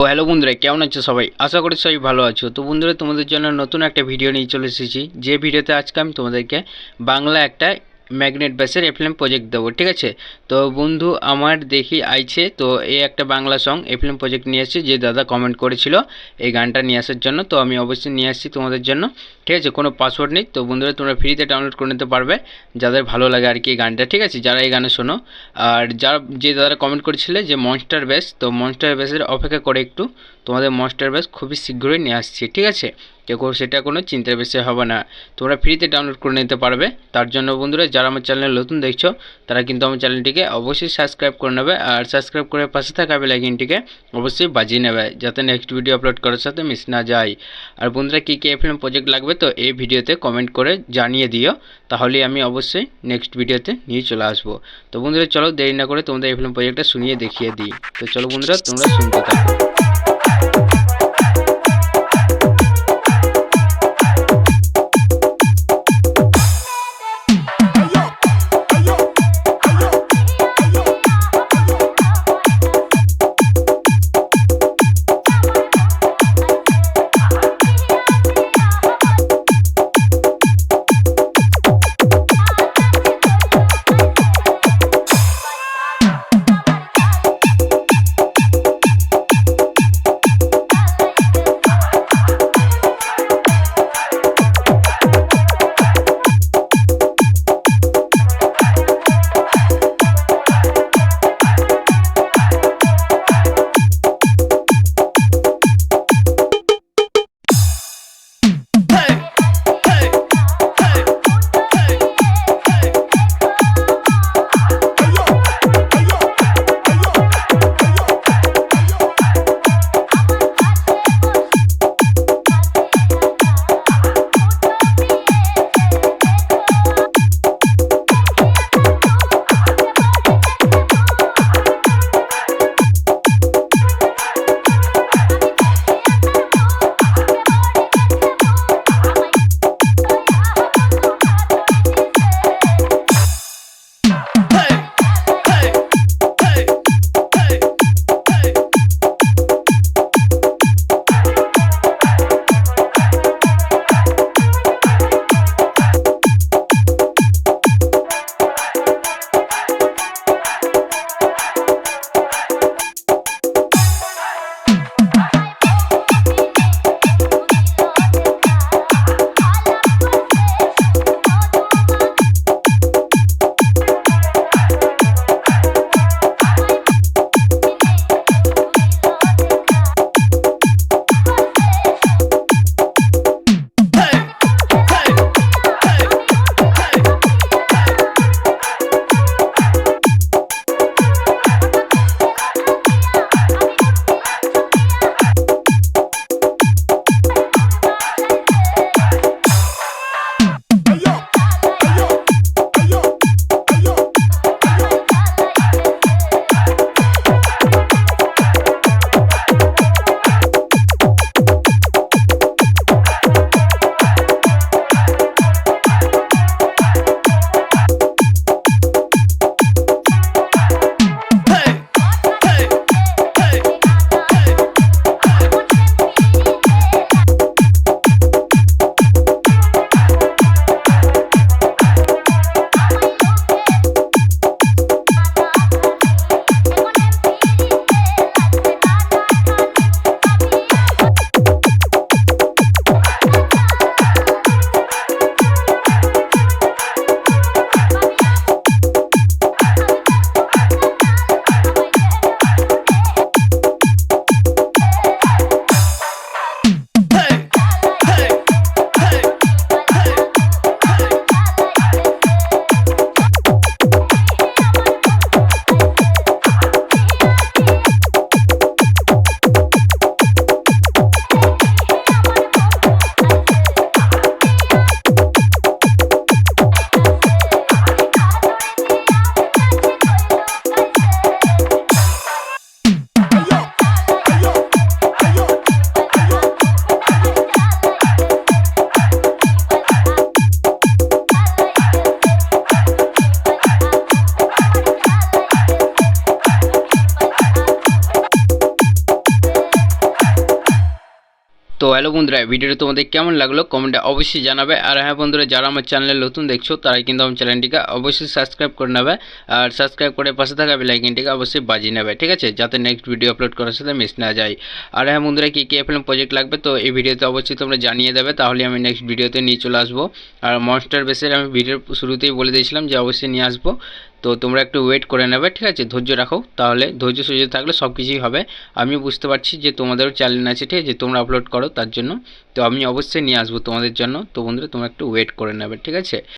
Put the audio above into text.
ও hello বন্ধুরা, কেমন আছো সবাই? আশা করি সবাই ভালো আছো। তো বন্ধুরা, তোমাদের জন্য নতুন একটা ভিডিও নিয়ে চলে এসেছি। যে ভিডিওতে আজকে আমি তোমাদেরকে বাংলা একটা ম্যাগনেট বেসের এফিল্ম প্রজেক্ট দেবো, ঠিক আছে? তো বন্ধু, আমার দেখি আইছে, তো এই একটা বাংলা সং এফিল্ম প্রজেক্ট নিয়ে এসেছি, যে দাদা কমেন্ট করেছিল এই গানটা নিয়ে আসার জন্য, তো আমি অবশ্যই নিয়ে আসছি তোমাদের জন্য, ঠিক আছে? কোনো পাসওয়ার্ড নেই, তো বন্ধুরা, তোমরা ফ্রিতে ডাউনলোড করে নিতে পারবে, যাদের ভালো লাগে আর কি এই গানটা, ঠিক আছে? যারা এই গানে শোনো, আর যারা, যে দাদারা কমেন্ট করেছিলে যে মনস্টার বেস তো মনস্টার বেসের অপেক্ষা করে একটু, তোমাদের মনস্টার বেস খুবই শীঘ্রই নিয়ে আসছি, ঠিক আছে? কেউ সেটা কোনো চিন্তার বিষয় হবে না। তোমরা ফ্রিতে ডাউনলোড করে নিতে পারবে। তার জন্য বন্ধুরা, যারা আমার চ্যানেল নতুন দেখছ, তারা কিন্তু আমার চ্যানেলটিকে অবশ্যই সাবস্ক্রাইব করে নেবে আর সাবস্ক্রাইব করে পাশে থাকা বেলাইকিনটিকে অবশ্যই বাজিয়ে নেবে যাতে নেক্সট ভিডিও আপলোড করার সাথে মিস না যায়। আর বন্ধুরা, কী কী এফিল্ম প্রজেক্ট লাগবে তো এই ভিডিওতে কমেন্ট করে জানিয়ে দিও। তাহলেই আমি অবশ্যই নেক্সট ভিডিওতে নিয়ে চলে আসব। তো বন্ধুরা, চলো দেরি না করে তোমাদের এই ফিল্ম প্রজেক্টটা শুনিয়ে দেখিয়ে দিই। তো চলো বন্ধুরা, তোমরা শুনতে থাকো। হ্যালো বন্ধুরা, ভিডিওটা তোমাদের কেমন লাগল কমেন্টে অবশ্যই জানাবে। আর হ্যাঁ বন্ধুরা, যারা আমার চ্যানেলে নতুন দেখছ তারা কিন্তু আমার চ্যানেলটিকে অবশ্যই সাবস্ক্রাইব করে নেবে। আর সাবস্ক্রাইব করে পাশে থাকা বেলাইকিনটিকে অবশ্যই বাজিয়ে নেবে, ঠিক আছে? যাতে নেক্সট ভিডিও আপলোড করার সাথে মিস না যায় আর হ্যাঁ বন্ধুরা, কী কী এফএলএম প্রজেক্ট লাগবে, তো এই ভিডিওতে অবশ্যই তোমরা জানিয়ে দেবে। তাহলে আমি নেক্সট ভিডিওতে নিয়ে চলে আসব। আর মনস্টার বেসের আমি ভিডিওর শুরুতেই বলে দিয়েছিলাম যে, অবশ্যই নিয়ে আসব। তো তোমরা একটু ওয়েট করে নেবে, ঠিক আছে? ধৈর্য রাখো। তাহলে ধৈর্য সহ্য থাকলে সব কিছুই হবে। আমি বুঝতে পারছি যে তোমাদেরও চ্যালেঞ্জ আছে, ঠিক আছে? তোমরা আপলোড করো তার জন্য। তো আমি অবশ্যই নিয়ে আসব তোমাদের জন্য। তো বন্ধুরা, তোমরা একটু ওয়েট করে নেবে, ঠিক আছে?